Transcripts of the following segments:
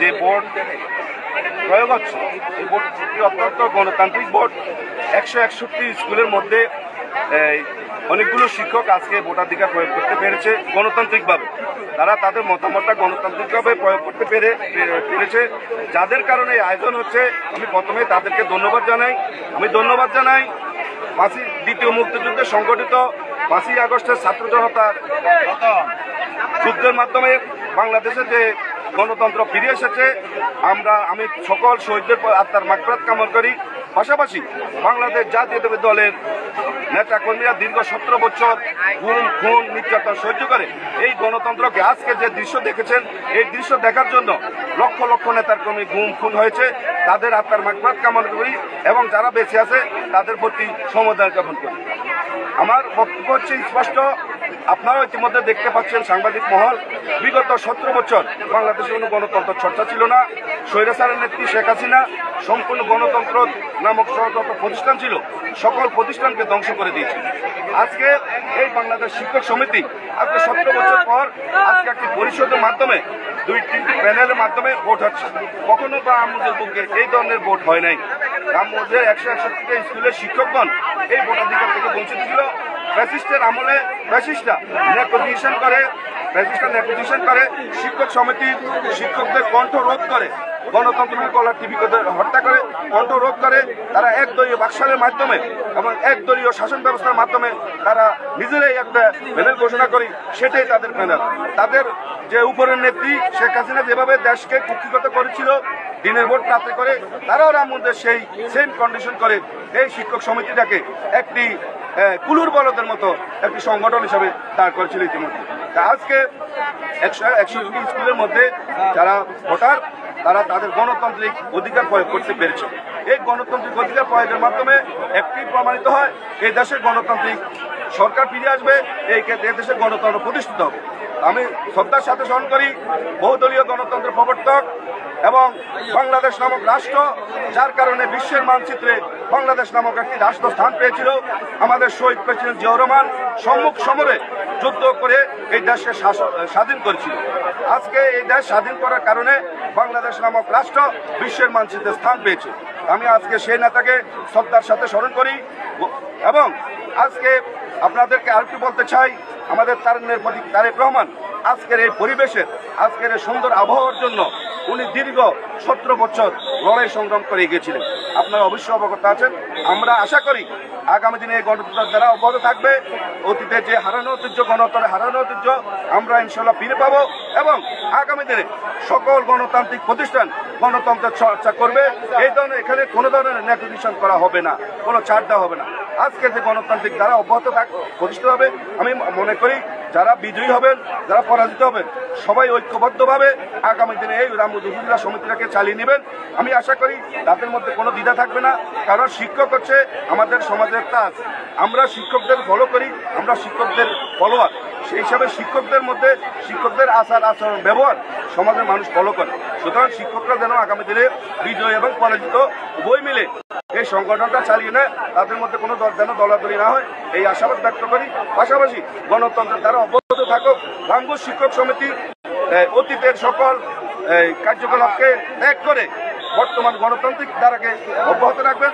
যে বোর্ড প্রয়োগ হচ্ছে, এই বোর্ডটি অত্যন্ত গণতান্ত্রিক বোর্ড? একশো একষট্টি স্কুলের মধ্যে অনেকগুলো শিক্ষক আজকে ভোটাধিকার প্রয়োগ করতে পেরেছে গণতান্ত্রিকভাবে। তারা তাদের মতামতটা গণতান্ত্রিকভাবে প্রয়োগ করতে পেরে পেরেছে। যাদের কারণে আয়োজন হচ্ছে, আমি প্রথমে তাদেরকে ধন্যবাদ জানাই। আমি ধন্যবাদ জানাই পাঁচই দ্বিতীয় মুক্তিযুদ্ধে সংগঠিত পাঁচই আগস্টের ছাত্র জনতার যুদ্ধের মাধ্যমে বাংলাদেশে যে গণতন্ত্র ফিরে এসেছে। আমরা, আমি সকল শহীদদের আত্মার মাকফরাত কামনা করি। পাশাপাশি বাংলাদেশ জাতীয়তাবাদী দলের নেতা কর্মীরা দীর্ঘ সতেরো বছর গুম খুন নির্যাতন সহ্য করে এই গণতন্ত্রকে আজকে যে দৃশ্য দেখেছেন, এই দৃশ্য দেখার জন্য লক্ষ লক্ষ নেতার কর্মী গুম খুন হয়েছে। তাদের আত্মার মাকফরাত কামনা করি এবং যারা বেঁচে আছে, তাদের প্রতি সমদান জ্ঞাপন করি। আমার বক্তব্য হচ্ছে স্পষ্ট। আপনারাও ইতিমধ্যে দেখতে পাচ্ছেন সাংবাদিক মহল। বিগত সতেরো বছর বাংলাদেশে কোনো গণতন্ত্র চর্চা ছিল না। স্বৈরাচারের নেত্রী শেখ হাসিনা সম্পূর্ণ গণতন্ত্র নামক যত প্রতিষ্ঠান ছিল। সকল প্রতিষ্ঠানকে ধ্বংস করে দিয়েছে। আজকে এই বাংলাদেশ শিক্ষক সমিতি আজকে সতেরো বছর পর আজকে একটি পরিষদের মাধ্যমে দুই তিনটি প্যানেলের মাধ্যমে ভোট হচ্ছে। কখনো বা আমাদের বুকে এই ধরনের ভোট হয় নাই। রামমন্দির একশো একষট্টিটা স্কুলের শিক্ষকগণ এই ভোটাধিকার থেকে বঞ্চিত ছিল। ফ্যাসিস্টের আমলে ব্যাসিস্টরা নেপোজিশন করে ব্যাসিস্টরা নেপোজিশন করে শিক্ষক সমিতি শিক্ষকদের কণ্ঠ রোধ করে। গণতন্ত্র কলার টিভিকে হত্যা করে কণ্ঠ রোধ করে, তারা একদলীয় বাকশালের মাধ্যমে এবং একদলীয় শাসন ব্যবস্থার মাধ্যমে তারা নিজেরাই একটা প্যানেল ঘোষণা করি, সেটাই তাদের প্যানেল। তাদের যে উপরের নেত্রী শেখ হাসিনা যেভাবে দেশকে কুক্ষিগত করেছিল, দিনের ভোট রাত্রে করে, তারাও রাম মন্দির সেই সেম কন্ডিশন করে, এই শিক্ষক সমিতিটাকে একটি কুলুর বলদের মতো একটি সংগঠন হিসাবে দাঁড় করেছিল ইতিমধ্যে। আজকে একশো একশো স্কুলের মধ্যে যারা ভোটার, তারা তাদের গণতান্ত্রিক অধিকার প্রয়োগ করতে পেরেছে। এই গণতান্ত্রিক অধিকার প্রয়োগের মাধ্যমে একটি প্রমাণিত হয়, এই দেশের গণতান্ত্রিক সরকার ফিরে আসবে, এই ক্ষেত্রে দেশের গণতন্ত্র প্রতিষ্ঠিত হবে। আমি শ্রদ্ধার সাথে স্মরণ করি, বহুদলীয় গণতন্ত্র প্রবর্তক এবং বাংলাদেশ নামক রাষ্ট্র, যার কারণে বিশ্বের মানচিত্রে বাংলাদেশ নামক একটি রাষ্ট্র স্থান পেয়েছিল। আমাদের শহীদ প্রেসিডেন্ট জিয়াউর রহমান সম্মুখ সমরে যুদ্ধ করে এই দেশকে স্বাধীন করেছিল। আজকে এই দেশ স্বাধীন করার কারণে বাংলাদেশ নামক রাষ্ট্র বিশ্বের মানচিত্রে স্থান পেয়েছে। আমি আজকে সেই নেতাকে শ্রদ্ধার সাথে স্মরণ করি এবং আজকে আপনাদেরকে আরেকটু বলতে চাই, আমাদের তারেক রহমান, আজকের এই পরিবেশের, আজকের এই সুন্দর আবহাওয়ার জন্য উনি দীর্ঘ সতেরো বছর লড়াই সংগ্রাম করে গিয়েছিলেন আপনারা অবশ্যই অবগত আছেন। আমরা আশা করি আগামী দিনে এই গণতন্ত্র দ্বারা অব্যাহত থাকবে। অতীতে যে হারানো ঐতিহ্য গণতন্ত্রের হারানো ঐতিহ্য, আমরা ইনশাল্লাহ ফিরে পাবো এবং আগামী দিনে সকল গণতান্ত্রিক প্রতিষ্ঠান গণতন্ত্রের চর্চা করবে। এই ধরনের এখানে কোনো ধরনের নেগোসিয়েশন করা হবে না, কোনো ছাড় দেওয়া হবে না। আজকে যে গণতান্ত্রিক দ্বারা অব্যাহত থাক প্রতিষ্ঠিত হবে, আমি মনে করি যারা বিজয়ী হবেন, যারা পরাজিত হবেন, সবাই ঐক্যবদ্ধভাবে আগামী দিনে এই রামুদুল্লাহ সমিতিটাকে চালিয়ে নেবেন। আমি আশা করি তাদের মধ্যে কোনো দ্বিধা থাকবে না, কারণ শিক্ষক হচ্ছে আমাদের সমাজের আজ আমরা শিক্ষকদের ফলো করি, আমরা শিক্ষকদের ফলোয়ার সেই হিসাবে শিক্ষকদের মধ্যে শিক্ষকদের আচার আচরণ, ব্যবহার সমাজের মানুষ ফলো করে। সুতরাং শিক্ষকরা যেন আগামী দিনে বিজয় এবং পরাজিত উভয় মিলে এই সংগঠনটা চালিয়ে নেয়, তাদের মধ্যে কোনো যেন দলাদলি না হয়, এই আশাবাদ ব্যক্ত করি। পাশাপাশি গণতন্ত্রের দ্বারা অব্যাহত থাকুক রামগঞ্জ শিক্ষক সমিতি অতীতের সকল কার্যকলাপকে ত্যাগ করে বর্তমান গণতান্ত্রিক ধারাকে অব্যাহত রাখবেন,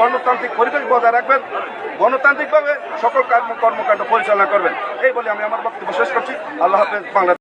গণতান্ত্রিক পরিবেশ বজায় রাখবেন, গণতান্ত্রিকভাবে সকল কর্ম কর্মকাণ্ড পরিচালনা করবেন। এই বলে আমি আমার বক্তব্য শেষ করছি। আল্লাহ হাফেজ বাংলা